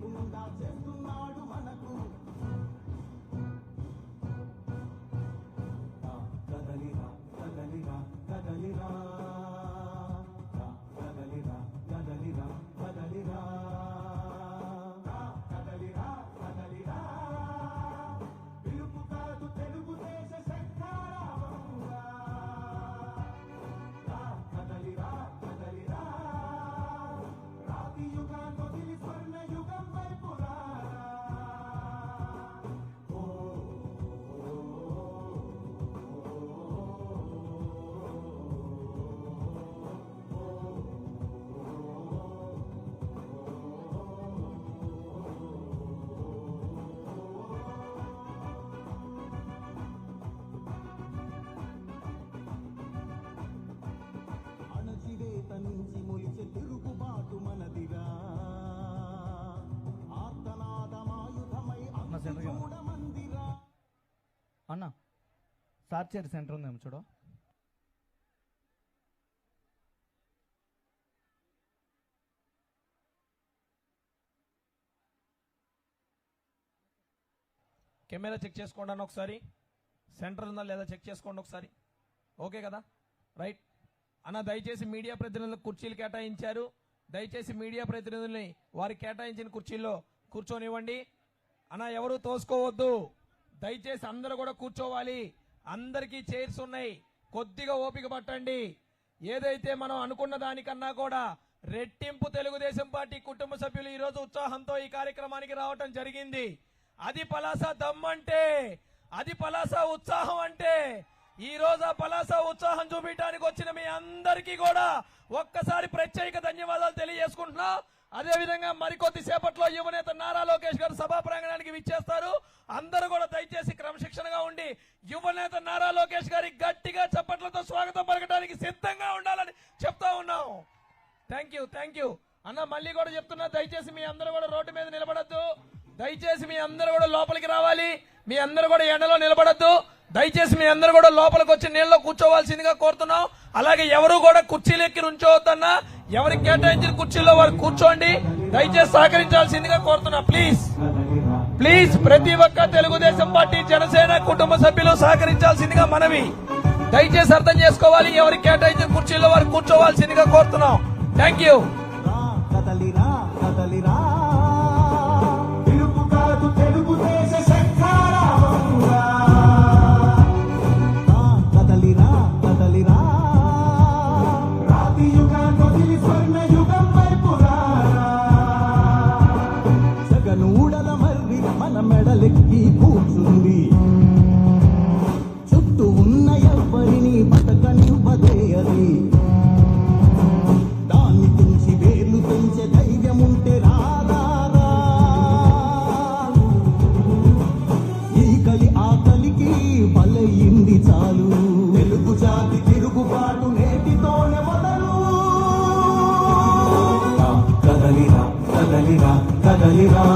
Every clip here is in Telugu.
లేకుండా చేస్తున్నాడు మనకు. సార్చేరి సెంటర్ ఉందేమో చూడు. కెమెరా చెక్ చేసుకోండి ఒకసారి. సెంటర్ ఉందా లేదా చెక్ చేసుకోండి ఒకసారి. ఓకే కదా? రైట్. అన్న దయచేసి మీడియా ప్రతినిధులకు కుర్చీలు కేటాయించారు. దయచేసి మీడియా ప్రతినిధుల్ని వారి కేటాయించిన కుర్చీల్లో కూర్చొనివ్వండి. అన్న ఎవరు తోసుకోవద్దు. దయచేసి అందరూ కూడా కూర్చోవాలి. అందరికీ చైర్స్ ఉన్నాయి. కొద్దిగా ఓపిక పట్టండి. ఏదైతే మనం అనుకున్న దానికన్నా కూడా రెట్టింపు తెలుగుదేశం పార్టీ కుటుంబ సభ్యులు ఈరోజు ఉత్సాహంతో ఈ కార్యక్రమానికి రావటం జరిగింది. అది పలాస దమ్మంటే అది పలాస ఉత్సాహం అంటే ఈ రోజు ఆ పలాస ఉత్సాహం చూపించడానికి వచ్చిన మీ అందరికీ కూడా ఒక్కసారి ప్రత్యేక ధన్యవాదాలు తెలియజేసుకుంటున్నా. అదేవిధంగా మరికొద్ది సేపట్లో యువనేత నారా లోకేష్ గారు సభా ప్రాంగణానికి విచ్చేస్తారు. అందరూ కూడా దయచేసి క్రమశిక్షణగా ఉండి యువనేత నారా లోకేష్ గారి గట్టిగా చప్పట్లతో స్వాగతం పలకడానికి సిద్ధంగా ఉండాలని చెప్తా ఉన్నాం. థ్యాంక్ యూ థ్యాంక్ యూ అన్న మళ్ళీ కూడా చెప్తున్నా దయచేసి మీ అందరూ కూడా రోడ్డు మీద నిలబడద్దు. దయచేసి మీ అందరూ కూడా లోపలికి రావాలి. మీ అందరూ కూడా ఎండలో నిలబడద్దు. దయచేసి మీ అందరూ కూడా లోపలికి వచ్చి నీళ్ళలో కూర్చోవాల్సిందిగా కోరుతున్నాం. అలాగే ఎవరు కూడా కుర్చీలు ఎక్కి నుంచోవద్దన్నా. ఎవరికి కేటాయించిన కుర్చీల్లో వారు కూర్చోండి దయచేసి సహకరించాల్సిందిగా కోరుతున్నా. ప్లీజ్ ప్లీజ్ ప్రతి ఒక్క తెలుగుదేశం పార్టీ జనసేన కుటుంబ సభ్యులు సహకరించాల్సిందిగా మనవి. దయచేసి అర్థం చేసుకోవాలి ఎవరికి కేటాయించిన కుర్చీల్లో వారు కూర్చోవాల్సిందిగా కోరుతున్నాం. థ్యాంక్ యూ వెతికి కూర్చుంది. చుట్టూ ఉన్న ఎవ్వరిని బతకనివ్వదే అది దాన్ని తుంచి వేలు పెంచే ధైర్యం ఉంటే రారా ఈ కలి ఆకలికి బలయింది చాలు. తెలుగు జాతి తిరుగుబాటు నేటితోనే మొదలు. కదలిరా కదలిరా కదలిరా.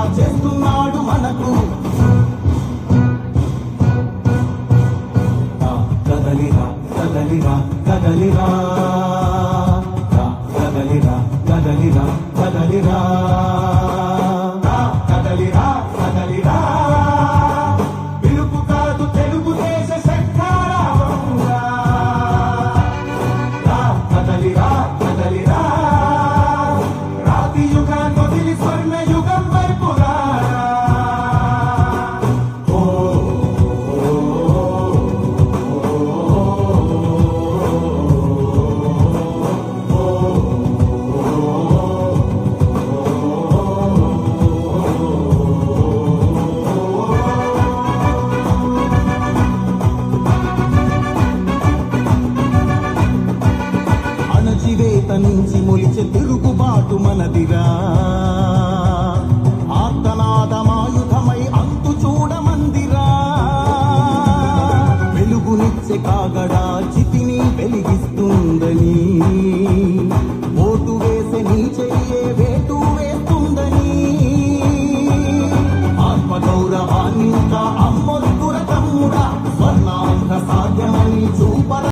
లేకుండా చేస్తున్నాడు నీచే నీచే